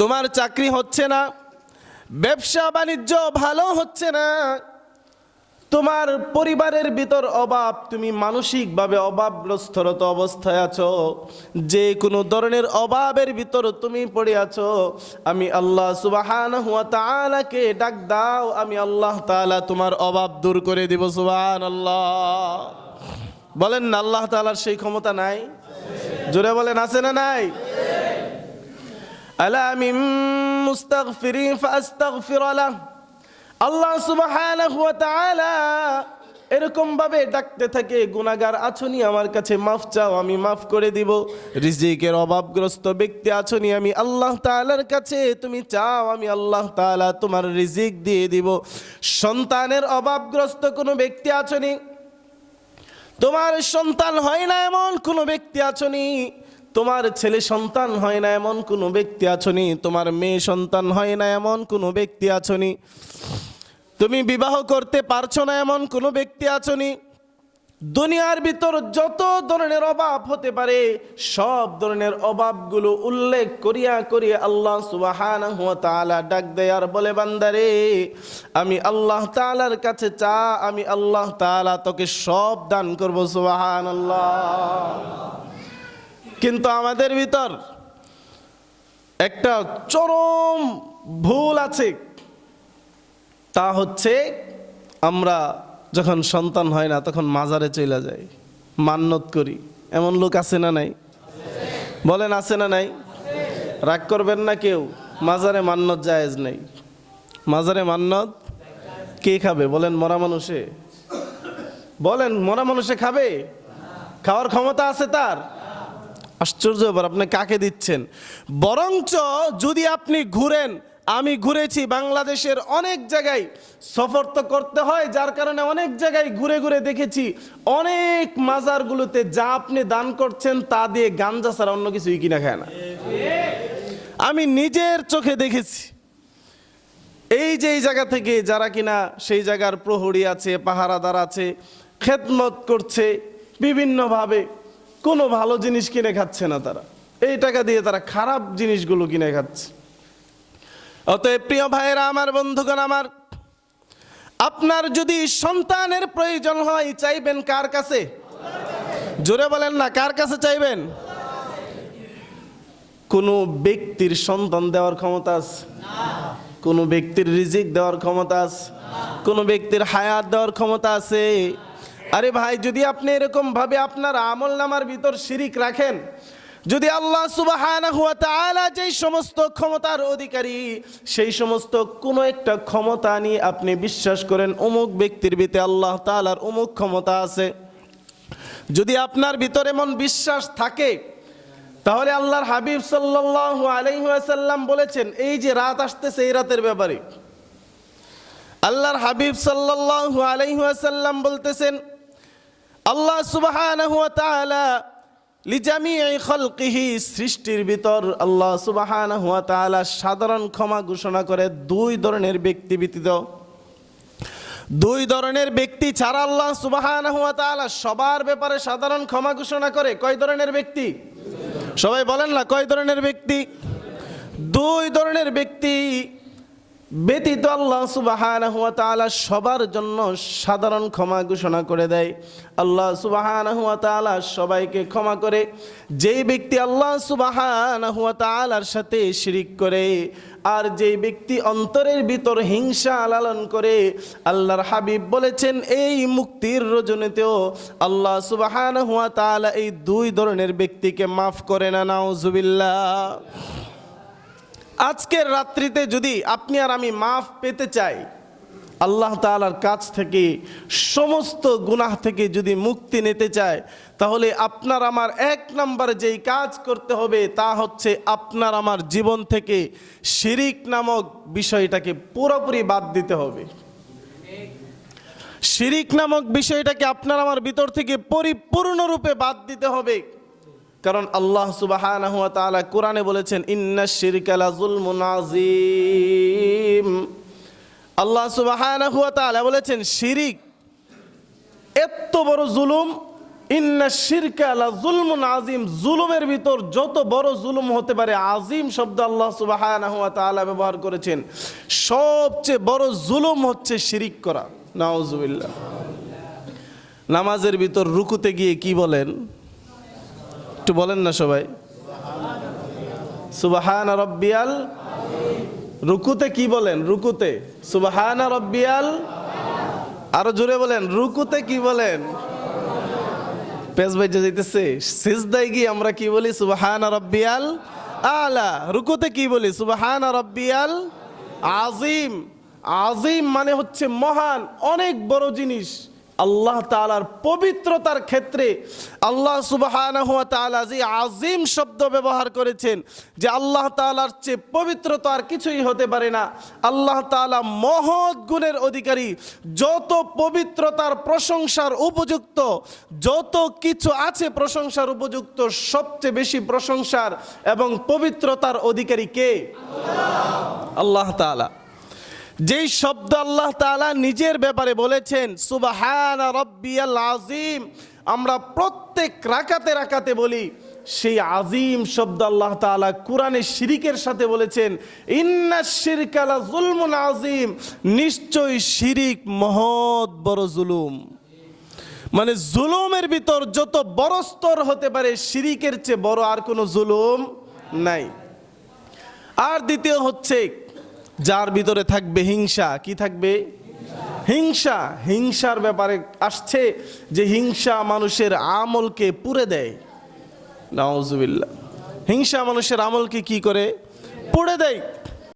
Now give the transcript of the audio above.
তোমার চাকরি হচ্ছে না, ব্যবসা বাণিজ্য ভালো হচ্ছে না, তোমার পরিবারের ভিতর অভাব, তুমি মানসিকভাবে অভাবগ্রস্তরত অবস্থায় আছো, যে কোনো ধরনের অভাবের ভিতর তুমি পড়ে আছো, আমি আল্লাহ সুবাহান ডাক দাও, আমি আল্লাহ তাআলা তোমার অভাব দূর করে দিব সুবাহান আল্লাহ বলেন না আল্লাহ তাআলার সেই ক্ষমতা নাই? জোরে বলেন, আছে না নাই? আলা মিন মুস্তাগফিরিন ফাস্তাগফির লাহ আল্লাহ সুবহানাহু ওয়া তাআলা এরকম ভাবে ডাকতে থাকে, গুনাহগার আছনি আমার কাছে মাফ চাও, আমি মাফ করে দিব। রিজিকের অভাবগ্রস্ত ব্যক্তি আছনি আমি আল্লাহ তাআলার কাছে তুমি চাও, আমি আল্লাহ তাআলা তোমার রিজিক দিয়ে দিব। সন্তানের অভাবগ্রস্ত কোনো ব্যক্তি আছনি তোমার সন্তান হয় না এমন কোনো ব্যক্তি আছনি তোমার ছেলে সন্তান হয় না এমন কোনো ব্যক্তি আছনি? তোমার মেয়ে সন্তান হয় না এমন কোনো ব্যক্তি আছনি? তুমি বিবাহ করতে পারছ না এমন কোনো ব্যক্তি আছনি? দুনিয়ার ভিতর যত ধরনের অভাব হতে পারে, সব ধরনের অভাবগুলো উল্লেখ করিয়া করিয়া আল্লাহ তাআলা ডাক দেয় আর বলে, বান্দারে, আমি আল্লাহ তালার কাছে চা, আমি আল্লাহ তাআলা তোকে সব দান করব, সুবহানাল্লাহ। কিন্তু আমাদের ভিতর একটা চরম ভুল আছে। তা হচ্ছে আমরা যখন সন্তান হয় না, তখন মাজারে চলে যাই, মান্নত করি। এমন লোক আছে না নাই? বলেন, আছে না নাই? রাগ করবেন না কেউ। মাজারে মান্নত জায়েজ নেই। মাজারে মান্নত কে খাবে? বলেন, মরা মানুষে। বলেন, মরা মানুষে খাবে? খাওয়ার ক্ষমতা আছে তার? আশ্চর্য, এবার আপনি কাকে দিচ্ছেন? বরঞ্চ যদি আপনি ঘুরেন, আমি ঘুরেছি বাংলাদেশের অনেক জায়গায় সফর তো করতে হয়, যার কারণে অনেক জায়গায় ঘুরে ঘুরে দেখেছি, অনেক মাজারগুলোতে যা আপনি দান করছেন তা দিয়ে গাঞ্জা ছাড়া অন্য কিছুই কিনা খায় না। আমি নিজের চোখে দেখেছি। এই যে এই জায়গা থেকে যারা কিনা, সেই জায়গার প্রহরী আছে, পাহারাদার আছে, খেদমত করছে, বিভিন্নভাবে কোনো ভালো জিনিস কিনে খাচ্ছে না তারা। এই টাকা দিয়ে তারা খারাপ জিনিসগুলো কিনে খাচ্ছে। অতএব প্রিয় ভাইয়েরা, আমার বন্ধুগণ, আমার, আপনার যদি সন্তানের প্রয়োজন হয়, চাইবেন কার কাছে? জোরে বলেন না, কার কাছে চাইবেন? কোনো ব্যক্তির সন্তান দেওয়ার ক্ষমতা আছে? কোনো ব্যক্তির রিজিক দেওয়ার ক্ষমতা আছে? কোনো ব্যক্তির হায়াত দেওয়ার ক্ষমতা আছে? আরে ভাই, যদি আপনি এরকম ভাবে আপনার আমল নামার ভিতর শিরিক রাখেন, যদি আল্লাহ তাআলা যেই সমস্ত ক্ষমতার অধিকারী, সেই সমস্ত কোনো একটা ক্ষমতা নিয়ে আপনি বিশ্বাস করেন, অমুক ব্যক্তির ভিতরে আল্লাহ তাআলার অমুক ক্ষমতা আছে। যদি আপনার ভিতরে এমন বিশ্বাস থাকে, তাহলে আল্লাহর হাবিব সাল্লাল্লাহু আলাইহি ওয়াসাল্লাম বলেছেন, এই যে রাত আসতেছে, এই রাতের ব্যাপারে। আল্লাহর হাবিব সাল্লাল্লাহু আলাইহি বলতেছেন আল্লাহ তাআলা লিজামিই খালকিহি সৃষ্টির ভিতর আল্লাহ সুবহানাহু ওয়া তাআলা সাধারণ ক্ষমা ঘোষণা করে দুই ধরনের ব্যক্তি ব্যতীত। দুই ধরনের ব্যক্তি ছাড়া আল্লাহ সুবহানাহু ওয়া তাআলা সবার ব্যাপারে সাধারণ ক্ষমা ঘোষণা করে কয় ধরনের ব্যক্তি? সবাই বলেন না কয় ধরনের ব্যক্তি? দুই ধরনের ব্যক্তি ব্যতীত আল্লাহ সুবাহানাহু ওয়া তাআলা সবার জন্য সাধারণ ক্ষমা ঘোষণা করে দেয়। আল্লাহ সুবাহানাহু ওয়া তাআলা সবাইকে ক্ষমা করে। যেই ব্যক্তি আল্লাহ সুবাহানাহু ওয়া তাআলার সাথে শিরিক করে আর যেই ব্যক্তি অন্তরের ভিতর হিংসা লালন করে, আল্লাহর হাবিব বলেছেন, এই মুক্তির রজনীতেও আল্লাহ সুবাহানাহু ওয়া তাআলা এই দুই ধরনের ব্যক্তিকে মাফ করে না, নাউজুবিল্লাহ। আজকের রাত্রিতে যদি আপনি আর আমি মাফ পেতে চাই, আল্লাহ তাআলার কাছ থেকে সমস্ত গুনাহ থেকে যদি মুক্তি নিতে চায়, তাহলে আপনার আমার এক নম্বরে যেই কাজ করতে হবে তা হচ্ছে আপনার আমার জীবন থেকে শিরিক নামক বিষয়টাকে পুরোপুরি বাদ দিতে হবে। শিরিক নামক বিষয়টাকে আপনার আমার ভিতর থেকে পরিপূর্ণরূপে বাদ দিতে হবে। কারণ আল্লাহ তাআলা কোরআনে বলেছেন ইন্না শিরকা লাযুলমুন আযীম। আল্লাহ তাআলা বলেছেন, শিরিক এত বড় জুলুম ইন্না শিরকা লা জুলমুন আজিম জুলুমের ভিতর যত বড় জুলুম হতে পারে আজিম শব্দ আল্লাহ তাআলা ব্যবহার করেছেন। সবচেয়ে বড় জুলুম হচ্ছে শিরিক করা। নাউজুবিল্লাহ। নামাজের ভিতর রুকুতে গিয়ে কি বলেন? একটু বলেন না সবাই। সুবাহান রব্বিয়াল রুকুতে কি বলেন? রুকুতে। সুবাহান রব্বিয়াল আরও জোরে বলেন, রুকুতে কি বলেন? পেজ বাইজে যাইতেছে। সিজদায় গিয়ে আমরা কি বলি? সুবাহান রব্বিয়াল আলা। রুকুতে কি বলি? সুবাহান রব্বিয়াল আজিম। আজিম মানে হচ্ছে মহান, অনেক বড় জিনিস। আল্লাহ তাআলার পবিত্রতার ক্ষেত্রে আল্লাহ তাআলা যে আজিম শব্দ ব্যবহার করেছেন, যে আল্লাহ তাআলার চেয়ে পবিত্রতা আর কিছুই হতে পারে না। আল্লাহ তাআলা মহৎ গুণের অধিকারী। যত পবিত্রতার প্রশংসার উপযুক্ত, যত কিছু আছে প্রশংসার উপযুক্ত, সবচেয়ে বেশি প্রশংসার এবং পবিত্রতার অধিকারী কে? আল্লাহ তাআলা। যেই শব্দ আল্লাহ তাআলা নিজের ব্যাপারে বলেছেন, সুবাহান রব্বিয়াল আজিম আমরা প্রত্যেক রাকাতে রাকাতে বলি, সেই আজিম শব্দ আল্লাহ তাআলা কোরআনে শিরিকের সাথে বলেছেন, ইন্না শিরকালা জুলমুন আজিম নিশ্চয়ই শিরিক মহৎ বড় জুলুম। মানে জুলুমের ভিতর যত বড় স্তর হতে পারে, শিরিকের চেয়ে বড় আর কোনো জুলুম নাই। আর দ্বিতীয় হচ্ছে যার ভিতরে থাকবে হিংসা, কি থাকবে? হিংসা। হিংসার ব্যাপারে আসছে যে হিংসা মানুষের আমলকে পুড়ে দেয়। নাউজুবিল্লাহ। হিংসা মানুষের আমলকে কি করে? পুড়ে দেয়।